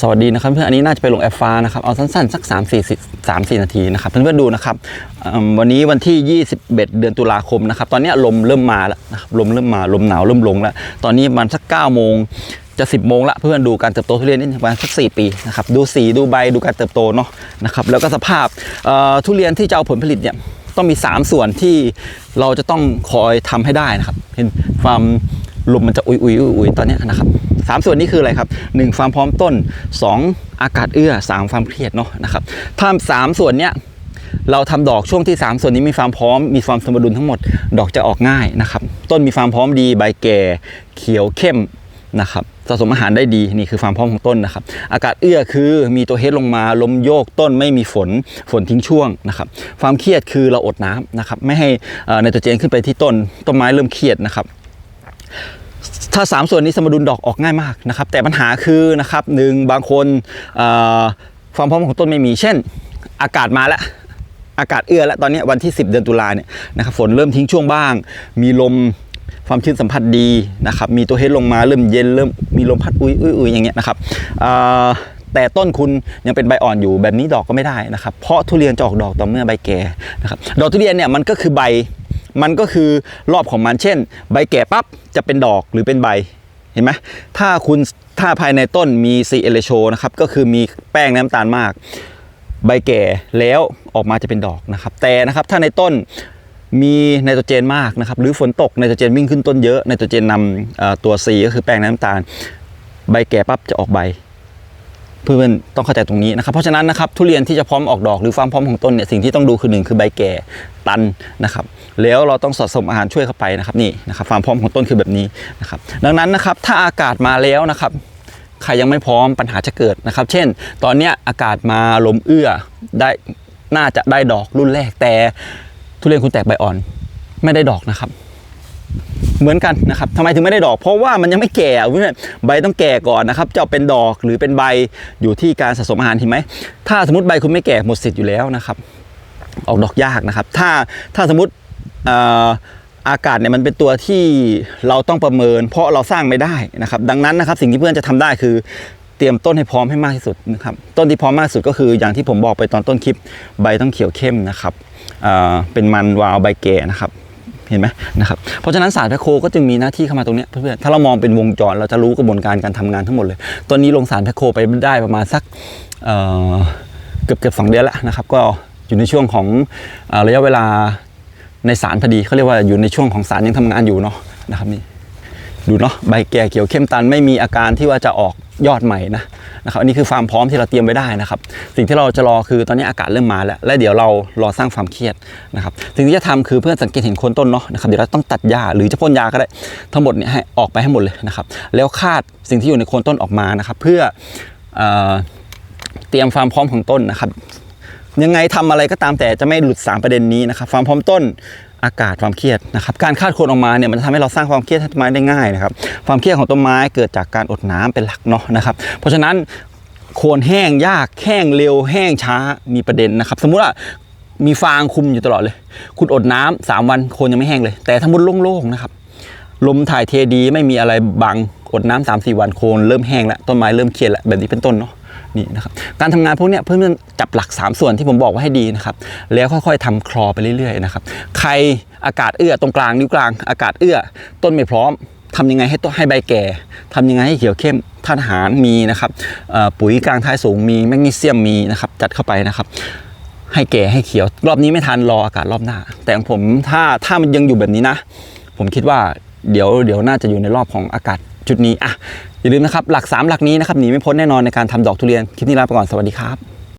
สวัสดีนะครับเพื่อนอันนี้น่าจะไปลงแอปฟ้านะครับเอาสั้นๆสัก 3 4 3 4 นาทีนะครับเพื่อนๆดูนะครับวันนี้วันที่ 21 เดือนตุลาคมนะครับตอนนี้ลมเริ่มมาแล้วนะครับลมเริ่มมาลมหนาวเริ่มลงแล้วตอนนี้ประมันสัก9โมงจะ 10 โมงละเพื่อนดูการเติบโตทุเรียนนี่ประมาณสัก 4 ปีนะครับดูสีดูใบดูการเติบโตเนาะนะครับแล้วก็สภาพทุเรียนที่จะเอาผลผลิตเนี่ยต้องมี 3 ส่วนที่เราจะต้องคอยทำให้ได้นะครับเห็นความลมมันจะอุยอุยอุยอุยตอนนี้นะครับ สามส่วนนี้คืออะไรครับหนึ่งความพร้อมต้นสองอากาศเอื้อสามความเครียดเนาะนะครับถ้าสามส่วนเนี้ยเราทำดอกช่วงที่ 3 ส่วนนี้มีความพร้อมมีความสมดุลทั้งหมด ดอกจะออกง่ายนะครับ ต้นมีความพร้อมดีใบแก่ เขียวเข้มนะครับสะสมอาหารได้ดีนี่คือความพร้อมของต้นนะครับ อากาศเอื้อคือมีตัวเฮดลงมาลมโยกต้นไม่มีฝนฝนทิ้งช่วงนะครับ ความเครียดคือเราอดน้ำนะครับ ไม่ให้อ่อไนโตรเจนขึ้นไปที่ต้นต้นไม้เริ่มเครียดนะครับ ถ้า 3 ส่วนนี้สมดุลดอกออกง่ายมากนะครับ แต่ปัญหาคือนะครับหนึ่งบางคนความพร้อมของต้นไม่มีเช่น อากาศมาแล้วอากาศเอื้อแล้วตอนนี้วันที่ 10 เดือนตุลาเนี่ยนะครับฝนเริ่มทิ้งช่วงบ้าง มีลมความชื้นสัมผัสดีนะครับมีตัวเฮดลงมาเริ่มเย็นเริ่มมีลมพัดอุ้ยอุ้ยอุ้ยอย่างเงี้ยนะครับแต่ต้นคุณยังเป็นใบอ่อนอยู่แบบนี้ดอกก็ไม่ได้นะครับ เพราะทุเรียนจะออกดอกต่อเมื่อใบแก่นะครับดอกทุเรียนเนี่ยมันก็คือใบ มันก็คือรอบของมันเช่น ใบแก่ปั๊บจะเป็นดอกหรือเป็นใบเห็นไหมถ้าคุณถ้าภายในต้นมีซีเอเลโชนะครับก็คือมีแป้งน้ำตาลมาก ใบแก่แล้วออกมาจะเป็นดอกนะครับแต่นะครับถ้าในต้นมีไนโตรเจนมากนะครับหรือฝนตกไนโตรเจนวิ่งขึ้นต้นเยอะไนโตรเจนนำตัว C ก็คือแป้งน้ำตาล ใบแก่ปั๊บจะออกใบ เพื่อนๆต้องเข้าใจตรงนี้นะครับเพราะฉะนั้นนะครับทุเรียนที่จะพร้อมออกดอกหรือความพร้อมของต้นเนี่ยสิ่งที่ต้องดูคือหนึ่งคือใบแก่ตันนะครับแล้วเราต้องสอดสมอาหารช่วยเข้าไปนะครับนี่นะครับความพร้อมของต้นคือแบบนี้นะครับดังนั้นนะครับถ้าอากาศมาแล้วนะครับใครยังไม่พร้อมปัญหาจะเกิดนะครับ เช่น ตอนนี้อากาศมาลมเอื้อได้น่าจะได้ดอกรุ่นแรกแต่ทุเรียนคุณแตกใบอ่อนไม่ได้ดอกนะครับ เหมือนกันนะครับทำไมถึงไม่ได้ดอก เพราะว่ามันยังไม่แก่เพื่อนใบต้องแก่ก่อนนะครับจะเอาเป็นดอกหรือเป็นใบอยู่ที่การสะสมอาหารเห็นไหมถ้าสมมติใบคุณไม่แก่หมดสิทธิ์อยู่แล้วนะครับ ออกดอกยากนะครับ ถ้าถ้าสมมติอากาศเนี่ยมันเป็นตัวที่เราต้องประเมิน เพราะเราสร้างไม่ได้นะครับ ดังนั้นนะครับสิ่งที่เพื่อนจะทำได้คือเตรียมต้นให้พร้อมให้มากที่สุดนะครับต้นที่พร้อมมากที่สุดก็คืออย่างที่ผมบอกไปตอนต้นคลิป ใบต้องเขียวเข้มนะครับเป็นมันวาวใบแก่นะครับ เห็นไหมนะครับเพราะฉะนั้นสารแพคโคก็จึงมีหน้าที่เข้ามาตรงนี้เพื่อนๆถ้าเรามองเป็นวงจรเราจะรู้กระบวนการการทำงานทั้งหมดเลย ตอนนี้ลงสารแพคโคไปได้ประมาณสักเกือบเกือบสองเดือนแล้วนะครับ ก็อยู่ในช่วงของระยะเวลาในสารพอดีเขาเรียกว่าอยู่ในช่วงของสารยังทำงานอยู่เนาะนะครับนี่ดูเนาะใบแก่เขียวเข้มตันไม่มีอาการที่ว่าจะออก ยอดใหม่นะนะครับอันนี้คือความพร้อมที่เราเตรียมไว้ได้นะครับ สิ่งที่เราจะรอคือตอนนี้อากาศเริ่มมาแล้ว และเดี๋ยวเรารอสร้างความเครียดนะครับสิ่งที่จะทำคือเพื่อสังเกตเห็นโคนต้นเนาะนะครับเดี๋ยวเราต้องตัดหญ้าหรือจะพ่นยาก็ได้ทั้งหมดเนี่ยให้ออกไปให้หมดเลยนะครับ แล้วคาดสิ่งที่อยู่ในโคนต้นออกมานะครับ เพื่อเอ่อเตรียมความพร้อมของต้นนะครับ ยังไงทำอะไรก็ตามแต่จะไม่หลุดสามประเด็นนี้นะครับความพร้อมต้น อากาศความเครียดนะครับการคาดโคนออกมาเนี่ยมันจะทำให้เราสร้างความเครียดให้ต้นไม้ได้ง่ายนะครับความเครียดของต้นไม้เกิดจากการอดน้ำเป็นหลักเนาะนะครับเพราะฉะนั้นโคนแห้งยากแห้งเร็วแห้งช้ามีประเด็นนะครับ สมมุติว่ามีฟางคุมอยู่ตลอดเลย คุณอดน้ำสามวันโคนยังไม่แห้งเลย แต่ถ้ามุดโล่งๆนะครับลมถ่ายเทดีไม่มีอะไรบังอดน้ำสามสี่วันโคนเริ่มแห้งแล้วต้นไม้เริ่มเครียดแล้วแบบนี้เป็นต้นเนาะ นี่นะครับการทำงานพวกนี้เพื่อนๆจับหลัก 3 ส่วนที่ผมบอกไว้ให้ดีนะครับแล้วค่อยๆทำคลอไปเรื่อยๆนะครับใครอากาศเอื้อตรงกลางนิ้วกลาง อากาศเอื้อ ต้นไม่พร้อมทำยังไงให้ต้นให้ใบแก่ทำยังไงให้เขียวเข้มธาตุอาหารมีนะครับปุ๋ยกลางท้ายสูงมีแมกนีเซียมมีนะครับจัดเข้าไปนะครับให้แก่ให้เขียว รอบนี้ไม่ทันรออากาศรอบหน้า แต่ของผมถ้าถ้ามันยังอยู่แบบนี้นะ ผมคิดว่าเดี๋ยวเดี๋ยวน่าจะอยู่ในรอบของอากาศ จุดนี้อะอย่าลืมนะครับหลัก 3 หลักนี้นะครับหนีไม่พ้นแน่นอนในการทำดอกทุเรียนคลิปนี้ลาไปก่อนสวัสดีครับ